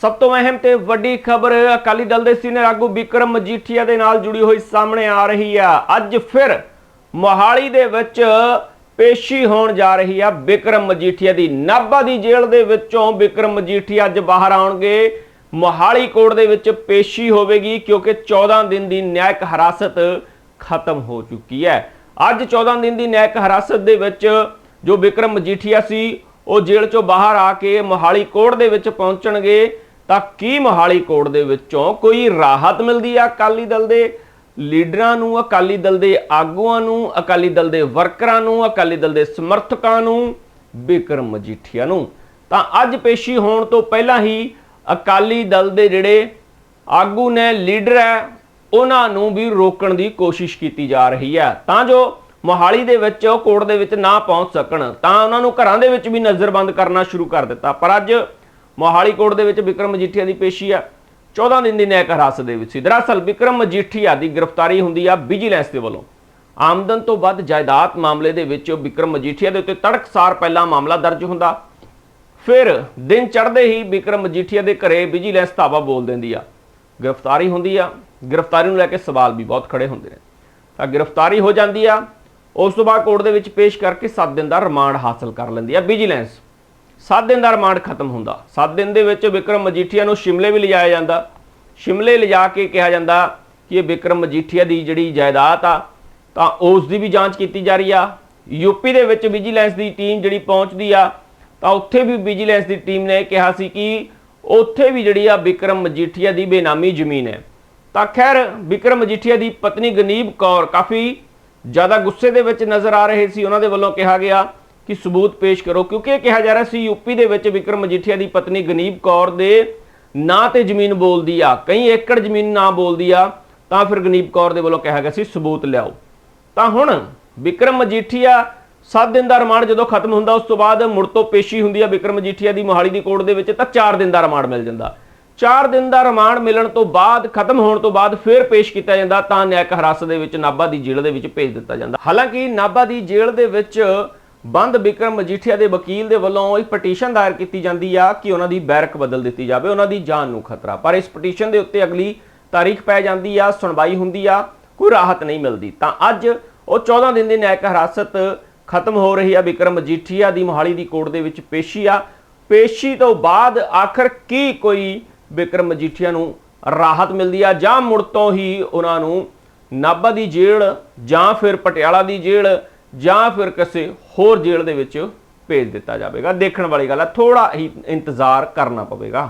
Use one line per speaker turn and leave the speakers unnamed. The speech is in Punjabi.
ਸਭ ਤੋਂ ਅਹਿਮ ਤੇ ਵੱਡੀ ਖਬਰ ਅਕਾਲੀ ਦਲ ਦੇ ਸੀਨੀਅਰ ਆਗੂ ਵਿਕਰਮ ਮਜੀਠੀਆ ਦੇ ਨਾਲ ਜੁੜੀ ਹੋਈ ਸਾਹਮਣੇ ਆ ਰਹੀ ਆ। ਅੱਜ ਫਿਰ ਮੋਹਾਲੀ ਦੇ ਵਿੱਚ ਪੇਸ਼ੀ ਹੋਣ ਜਾ ਰਹੀ ਆ ਵਿਕਰਮ ਮਜੀਠੀਆ ਦੀ। ਨਾਭਾ ਦੀ ਜੇਲ੍ਹ ਦੇ ਵਿੱਚੋਂ ਵਿਕਰਮ ਮਜੀਠੀਆ ਅੱਜ ਬਾਹਰ ਆਉਣਗੇ। ਮੋਹਾਲੀ ਕੋਰਟ ਦੇ ਵਿੱਚ ਪੇਸ਼ੀ ਹੋਵੇਗੀ ਕਿਉਂਕਿ 14 ਦਿਨ ਦੀ ਨਿਆਇਕ ਹਿਰਾਸਤ ਖਤਮ ਹੋ ਚੁੱਕੀ ਹੈ। ਅੱਜ 14 ਦਿਨ ਦੀ ਨਿਆਇਕ ਹਿਰਾਸਤ ਦੇ ਵਿੱਚ ਜੋ ਵਿਕਰਮ ਮਜੀਠੀਆ ਸੀ, ਉਹ ਜੇਲ੍ਹ ਚੋਂ ਬਾਹਰ ਆ ਕੇ ਮੋਹਾਲੀ ਕੋਰਟ ਦੇ ਵਿੱਚ ਪਹੁੰਚਣਗੇ। ਤਾਂ ਕੀ ਮੋਹਾਲੀ ਕੋਰਟ ਦੇ ਵਿੱਚੋਂ ਕੋਈ ਰਾਹਤ ਮਿਲਦੀ ਆ ਅਕਾਲੀ ਦਲ ਦੇ ਲੀਡਰਾਂ ਨੂੰ, ਅਕਾਲੀ ਦਲ ਦੇ ਆਗੂਆਂ ਨੂੰ, ਅਕਾਲੀ ਦਲ ਦੇ ਵਰਕਰਾਂ ਨੂੰ, ਅਕਾਲੀ ਦਲ ਦੇ ਸਮਰਥਕਾਂ ਨੂੰ, ਬਿਕਰਮ ਮਜੀਠੀਆ ਨੂੰ? ਤਾਂ ਅੱਜ ਪੇਸ਼ੀ ਹੋਣ ਤੋਂ ਪਹਿਲਾਂ ਹੀ ਅਕਾਲੀ ਦਲ ਦੇ ਜਿਹੜੇ ਆਗੂ ਨੇ, ਲੀਡਰ ਹੈ, ਉਹਨਾਂ ਨੂੰ ਵੀ ਰੋਕਣ ਦੀ ਕੋਸ਼ਿਸ਼ ਕੀਤੀ ਜਾ ਰਹੀ ਹੈ। ਤਾਂ ਜੋ ਮੋਹਾਲੀ ਦੇ ਵਿੱਚ ਉਹ ਕੋਰਟ ਦੇ ਵਿੱਚ ਨਾ ਪਹੁੰਚ ਸਕਣ, ਤਾਂ ਉਹਨਾਂ ਨੂੰ ਘਰਾਂ ਦੇ ਵਿੱਚ ਵੀ ਨਜ਼ਰਬੰਦ ਕਰਨਾ ਸ਼ੁਰੂ ਕਰ ਦਿੱਤਾ। ਪਰ ਅੱਜ ਮੋਹਾਲੀ ਕੋਰਟ ਦੇ ਵਿੱਚ ਵਿਕਰਮ ਮਜੀਠੀਆ ਦੀ ਪੇਸ਼ੀ ਆ। 14 ਦਿਨ ਦੀ ਨਿਆਇਕ ਹਿਰਾਸਤ ਦੇ ਵਿੱਚ ਸੀ। ਦਰਅਸਲ ਵਿਕਰਮ ਮਜੀਠੀਆ ਦੀ ਗ੍ਰਿਫਤਾਰੀ ਹੁੰਦੀ ਆ ਵਿਜੀਲੈਂਸ ਦੇ ਵੱਲੋਂ। ਆਮਦਨ ਤੋਂ ਵੱਧ ਜਾਇਦਾਦ ਮਾਮਲੇ ਦੇ ਵਿੱਚ ਵਿਕਰਮ ਮਜੀਠੀਆ ਦੇ ਉੱਤੇ ਤੜਕਸਾਰ ਪਹਿਲਾ ਮਾਮਲਾ ਦਰਜ ਹੁੰਦਾ। ਫਿਰ ਦਿਨ ਚੜ੍ਹਦੇ ਹੀ ਵਿਕਰਮ ਮਜੀਠੀਆ ਦੇ ਘਰੇ ਵਿਜੀਲੈਂਸ ਧਾਵਾ ਬੋਲ ਦਿੰਦੀ ਆ। ਗ੍ਰਿਫਤਾਰੀ ਹੁੰਦੀ ਆ। ਗ੍ਰਿਫਤਾਰੀ ਨੂੰ ਲੈ ਕੇ ਸਵਾਲ ਵੀ ਬਹੁਤ ਖੜੇ ਹੁੰਦੇ ਨੇ। ਤਾਂ ਗ੍ਰਿਫਤਾਰੀ ਹੋ ਜਾਂਦੀ ਆ। ਉਸ ਤੋਂ ਬਾਅਦ ਕੋਰਟ ਦੇ ਵਿੱਚ ਪੇਸ਼ ਕਰਕੇ 7 ਦਿਨ ਦਾ ਰਿਮਾਂਡ ਹਾਸਲ ਕਰ ਲੈਂਦੀ ਆ ਵਿਜੀਲੈਂਸ। 7 ਦਿਨ ਦਾ ਰਿਮਾਂਡ ਖਤਮ ਹੁੰਦਾ। 7 ਦਿਨ ਦੇ ਵਿੱਚ ਵਿਕਰਮ ਮਜੀਠੀਆ ਨੂੰ ਸ਼ਿਮਲੇ ਵੀ ਲਿਜਾਇਆ ਜਾਂਦਾ। ਸ਼ਿਮਲੇ ਲਿਜਾ ਕੇ ਕਿਹਾ ਜਾਂਦਾ ਕਿ ਇਹ ਵਿਕਰਮ ਮਜੀਠੀਆ ਦੀ ਜਿਹੜੀ ਜਾਇਦਾਦ ਆ, ਤਾਂ ਉਸ ਦੀ ਵੀ ਜਾਂਚ ਕੀਤੀ ਜਾ ਰਹੀ ਆ। ਯੂਪੀ ਦੇ ਵਿੱਚ ਵਿਜੀਲੈਂਸ ਦੀ ਟੀਮ ਜਿਹੜੀ ਪਹੁੰਚਦੀ ਆ, ਤਾਂ ਉੱਥੇ ਵੀ ਵਿਜੀਲੈਂਸ ਦੀ ਟੀਮ ਨੇ ਕਿਹਾ ਸੀ ਕਿ ਉੱਥੇ ਵੀ ਜਿਹੜੀ ਆ ਵਿਕਰਮ ਮਜੀਠੀਆ ਦੀ ਬੇਨਾਮੀ ਜ਼ਮੀਨ ਹੈ। ਤਾਂ ਖੈਰ, ਵਿਕਰਮ ਮਜੀਠੀਆ ਦੀ ਪਤਨੀ ਗਨੀਬ ਕੌਰ ਕਾਫੀ ਜ਼ਿਆਦਾ ਗੁੱਸੇ ਦੇ ਵਿੱਚ ਨਜ਼ਰ ਆ ਰਹੇ ਸੀ। ਉਹਨਾਂ ਦੇ ਵੱਲੋਂ ਕਿਹਾ ਗਿਆ ਕਿ ਸਬੂਤ ਪੇਸ਼ ਕਰੋ, ਕਿਉਂਕਿ ਇਹ ਕਿਹਾ ਜਾ ਰਿਹਾ ਸੀ ਯੂਪੀ ਦੇ ਵਿੱਚ ਵਿਕਰਮ ਮਜੀਠੀਆ ਦੀ ਪਤਨੀ ਗਨੀਬ ਕੌਰ ਦੇ ਨਾਂ ਤੇ ਜ਼ਮੀਨ ਬੋਲਦੀ ਆ। ਕਈ ਏਕੜ ਜ਼ਮੀਨ ਨਾ ਬੋਲਦੀ ਆ, ਤਾਂ ਫਿਰ ਗਨੀਬ ਕੌਰ ਦੇ ਵੱਲੋਂ ਕਿਹਾ ਗਿਆ ਸੀ, ਸਬੂਤ ਲਿਆਓ। ਤਾਂ ਹੁਣ ਵਿਕਰਮ ਮਜੀਠੀਆ 7 ਦਿਨ ਦਾ ਰਿਮਾਂਡ ਜਦੋਂ ਖਤਮ ਹੁੰਦਾ, ਉਸ ਤੋਂ ਬਾਅਦ ਮੁੜ ਤੋਂ ਪੇਸ਼ੀ ਹੁੰਦੀ ਆ ਵਿਕਰਮ ਮਜੀਠੀਆ ਦੀ ਮੋਹਾਲੀ ਦੀ ਕੋਰਟ ਦੇ ਵਿੱਚ, ਤਾਂ 4 ਦਿਨ ਦਾ ਰਿਮਾਂਡ ਮਿਲ ਜਾਂਦਾ। 4 ਦਿਨ ਦਾ ਰਿਮਾਂਡ ਮਿਲਣ ਤੋਂ ਬਾਅਦ, ਖਤਮ ਹੋਣ ਤੋਂ ਬਾਅਦ ਫਿਰ ਪੇਸ਼ ਕੀਤਾ ਜਾਂਦਾ, ਤਾਂ ਨਿਆਇਕ ਹਿਰਾਸਤ ਦੇ ਵਿੱਚ ਨਾਭਾ ਦੀ ਜੇਲ੍ਹ ਦੇ ਵਿੱਚ ਭੇਜ ਦਿੱਤਾ ਜਾਂਦਾ। ਹਾਲਾਂਕਿ ਨਾਭਾ ਦੀ ਜੇਲ੍ਹ ਦੇ ਵਿੱਚ ਬੰਦ ਬਿਕਰਮ ਮਜੀਠੀਆ ਦੇ ਵਕੀਲ ਦੇ ਵੱਲੋਂ ਇੱਕ ਪਟੀਸ਼ਨ ਦਾਇਰ ਕੀਤੀ ਜਾਂਦੀ ਆ ਕਿ ਉਹਨਾਂ ਦੀ ਬੈਰਕ ਬਦਲ ਦਿੱਤੀ ਜਾਵੇ, ਉਹਨਾਂ ਦੀ ਜਾਨ ਨੂੰ ਖਤਰਾ। ਪਰ ਇਸ ਪਟੀਸ਼ਨ ਦੇ ਉੱਤੇ ਅਗਲੀ ਤਾਰੀਖ ਪੈ ਜਾਂਦੀ ਆ, ਸੁਣਵਾਈ ਹੁੰਦੀ ਆ, ਕੋਈ ਰਾਹਤ ਨਹੀਂ ਮਿਲਦੀ। ਤਾਂ ਅੱਜ ਉਹ 14 ਦਿਨ ਦੀ ਨਿਆਇਕ ਹਿਰਾਸਤ ਖਤਮ ਹੋ ਰਹੀ ਆ ਬਿਕਰਮ ਮਜੀਠੀਆ ਦੀ ਮੋਹਾਲੀ ਦੀ ਕੋਰਟ ਦੇ ਵਿੱਚ ਪੇਸ਼ੀ ਆ। ਪੇਸ਼ੀ ਤੋਂ ਬਾਅਦ ਆਖਰ ਕੀ ਕੋਈ ਬਿਕਰਮ ਮਜੀਠੀਆ ਨੂੰ ਰਾਹਤ ਮਿਲਦੀ ਆ ਜਾਂ ਮੁੜ ਤੋਂ ਹੀ ਉਹਨਾਂ ਨੂੰ ਨਾਭਾ ਦੀ ਜੇਲ੍ਹ ਜਾਂ ਫਿਰ ਪਟਿਆਲਾ ਦੀ ਜੇਲ੍ਹ ਜਾਂ ਫਿਰ ਕਿਸੇ ਹੋਰ ਜੇਲ੍ਹ ਦੇ ਵਿੱਚ ਭੇਜ ਦਿੱਤਾ ਜਾਵੇਗਾ। ਦੇਖਣ ਵਾਲੀ ਗੱਲ ਆ ਥੋੜਾ ਹੀ ਇੰਤਜ਼ਾਰ ਕਰਨਾ ਪਵੇਗਾ।